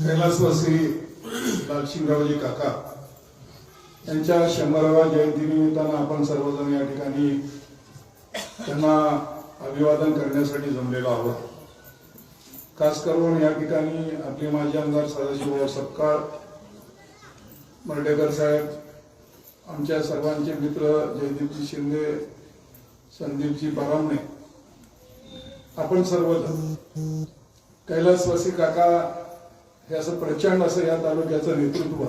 कैलासवासी लालशिंगरावजी काका यांच्या शंभराव्या जयंतीनिमित्तानं आपण सर्वजण या ठिकाणी त्यांना अभिवादन करण्यासाठी जमलेलो आहोत. खास करून या ठिकाणी आपले माजी आमदार सदाशिवराव सपकाळ मर्डेकर साहेब आमच्या सर्वांचे मित्र जयदीपजी शिंदे संदीपजी बारामणे आपण सर्वजण. कैलासवासी काका हे असं प्रचंड असं या तालुक्याचं नेतृत्व.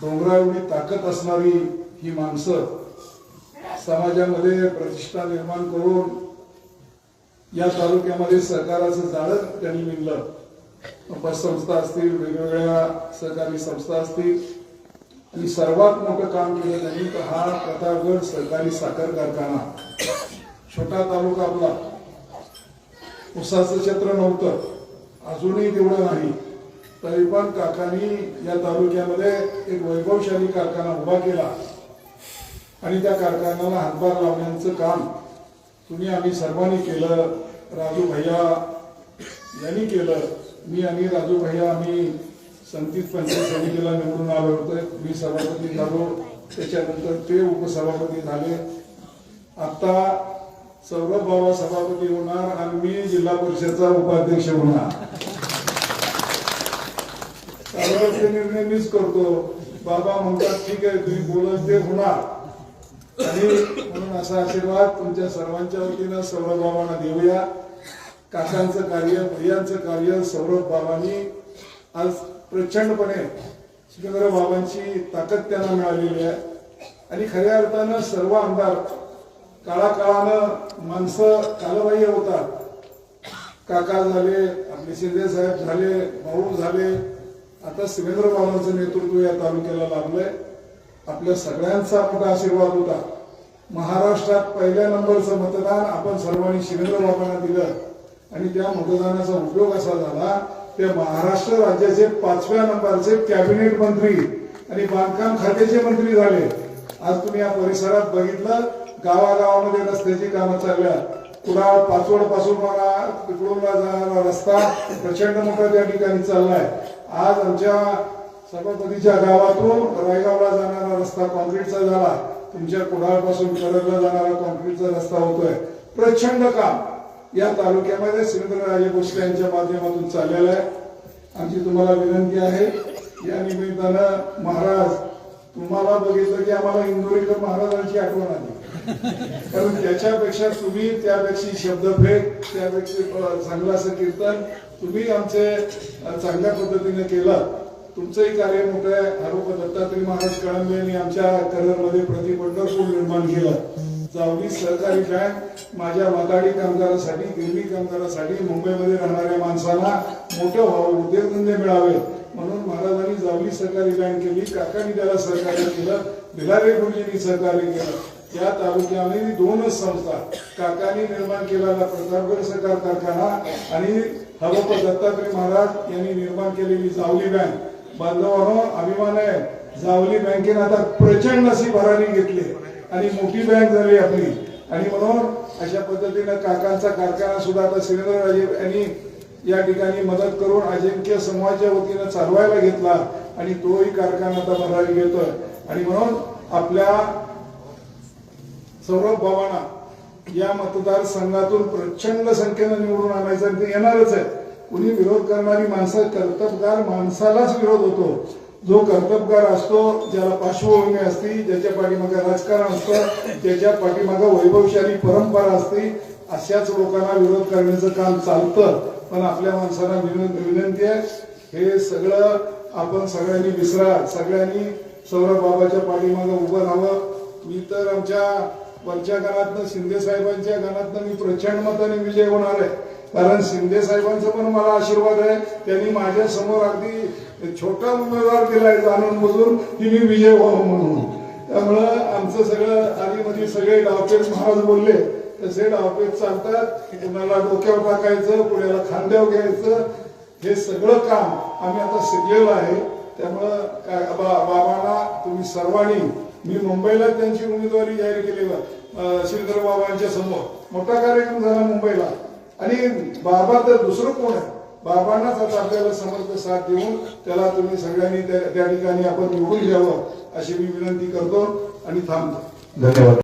डोंगरा एवढी ताकद असणारी ही माणसं समाजामध्ये प्रतिष्ठा निर्माण करून या तालुक्यामध्ये सहकाराचं जाळं त्यांनी विणलं. पतसंस्था असतील वेगवेगळ्या सहकारी संस्था असतील आणि सर्वात मोठं काम केलं त्यांनी तर हा प्रतापगड सहकारी साखर कारखाना. छोटा तालुका आपला. उसाचं क्षेत्र नव्हतं. अजूनही तेवढं नाही. तरी पण काकांनी या तालुक्यामध्ये एक वैभवशाली कारखाना उभा केला. आणि त्या कारखान्याला हातभार लावण्याचं काम तुम्ही आम्ही सर्वांनी केलं. राजू भैया यांनी केलं. मी आणि राजू भैया आम्ही संतीत पंचायत समितीला निवडून आलो होतो. मी सभापती झालो. त्याच्यानंतर ते उपसभापती झाले. आता सौरभ बाबा सभापती होणार आणि मी जिल्हा परिषदचा उपाध्यक्ष होणार. सर्वांचे निर्णय मीच करतो. बाबा म्हणतात ठीक आहे तुम्ही बोलत ते होणार. आणि म्हणून असा आशीर्वाद तुमच्या सर्वांच्या वतीनं सौरभ बाबांना देऊया. काकांचं कार्य भैयांचं कार्य सौरभ बाबांनी आज प्रचंडपणे सिकंदर बाबांची ताकद त्यांना मिळालेली आहे. आणि खऱ्या अर्थानं सर्व आमदार काळाकाळानं माणसं कालबाह्य होतात. काका झाले आपले शिंदे साहेब झाले भाऊ झाले. आता शिवेंद्र बाबांचं नेतृत्व या तालुक्याला लाभलंय आपल्या सगळ्यांचा मोठा आशीर्वाद होता. महाराष्ट्रात पहिल्या नंबरचं मतदान आपण सर्वांनी शिवेंद्र बाबांना दिलं. आणि त्या मतदानाचा उपयोग असा झाला ते महाराष्ट्र राज्याचे पाचव्या नंबरचे कॅबिनेट मंत्री आणि बांधकाम खात्याचे मंत्री झाले. आज तुम्ही या परिसरात बघितलं गावागावामध्ये रस्त्याची कामं चालल्या कुडाळ पाचवडपासून मला तिकडूनला जाणारा रस्ता प्रचंड मोठा त्या ठिकाणी चाललाय. आज आमच्या सभापतीच्या गावातून रायगावला जाणारा रस्ता कॉन्क्रीटचा झाला. तुमच्या कुडाळपासून करडला जाणारा कॉन्क्रीटचा रस्ता होतोय. प्रचंड काम. या तालुक्यामध्ये सुरेंद्रराजे भोसले यांच्या माध्यमातून चाललेलं आहे. आमची तुम्हाला विनंती आहे. या निमित्तानं महाराज तुम्हाला बघितलं की आम्हाला इंदोरीकर महाराजांची आठवण आली. कारण त्याच्यापेक्षा तुम्ही त्यापेक्षा शब्दभेद त्यापेक्षा चांगलं असं कीर्तन तुम्ही आमचे चांगल्या पद्धतीने केलं तुमचंही कार्य मोठं आहे. आरोप दत्तात्रय महाराज कळंबे यांनी आमच्या करिअरमध्ये प्रति पंढरपूर निर्माण केलं. जावली सहकारी बँक माझ्या वाताडी कामगारासाठी गिरणी कामगारासाठी मुंबईमध्ये राहणाऱ्या माणसांना मोठं व्हावं उद्योगधंदे मिळावे. म्हणून महाराजांनी जावली सहकारी बँक केली काकांनी त्याला सहकार्य केलं भिलारे गुरुजींनी सहकार्य केलं. त्या तालुक्याने दोनच संस्था काकांनी निर्माण केलेला प्रतापगड सहकार कारखाना आणि हवप दत्तात्रय महाराज यांनी निर्माण केलेली जावली बँक. बांधवांनो अभिमान आहे जावली बँकेने आता प्रचंड अशी भरारी घेतली आणि मोठी बँक झाली आपली. आणि म्हणून अशा पद्धतीनं काकांचा कारखाना सुद्धा आता श्रीधरराजे यांनी या ठिकाणी मदत करून अजिंक्य समाजाच्या वतीनं चालवायला घेतला आणि तोही कारखाना आता भरारी घेतोय. आणि म्हणून आपल्या सौरभ बाबांना या मतदारसंघातून प्रचंड संख्येनं निवडून आणायचं आणि ते येणारच आहे कुणी विरोध करणारी माणसं कर्तबगार माणसालाच विरोध होतो. जो कर्तबगार असतो ज्याला पार्श्वभूमी असती ज्याच्या पाठीमागे राजकारण असतं ज्याच्या पाठीमागं वैभवशाली परंपरा असते अशाच लोकांना विरोध करण्याचं काम चालतं. पण आपल्या माणसांना विनंती आहे हे सगळं आपण सगळ्यांनी विसरा. सगळ्यांनी सौरभ बाबाच्या पाठीमागं उभं राहावं. मी तर आमच्या वरच्या गणातनं शिंदे साहेबांच्या गणातनं मी प्रचंड मताने विजय होणार आहे. कारण शिंदे साहेबांचा पण मला आशीर्वाद आहे. त्यांनी माझ्यासमोर अगदी छोटा उमेदवार दिलाय जाणून बुजून की मी विजय व्हावं म्हणून. त्यामुळं आमचं सगळं आधीमध्ये सगळे डावपेच महाराज बोलले तसे डावपेच चालतात. कुणाला डोक्यावर टाकायचं कुणाला खांद्यावर घ्यायचं हे सगळं काम आम्ही आता शिकलेलं आहे. त्यामुळं काय बा- बाबांना तुम्ही सर्वांनी मी मुंबईला त्यांची उमेदवारी जाहीर केली श्रीधर बाबांच्या समोर. मोठा कार्यक्रम झाला मुंबईला. आणि बाबा तर दुसरं कोण आहे? बाबांनाच आता आपल्याला समर्थ साथ देऊन त्याला तुम्ही सगळ्यांनी त्या ठिकाणी आपण निवडून घ्यावं अशी मी विनंती करतो आणि थांबतो. धन्यवाद.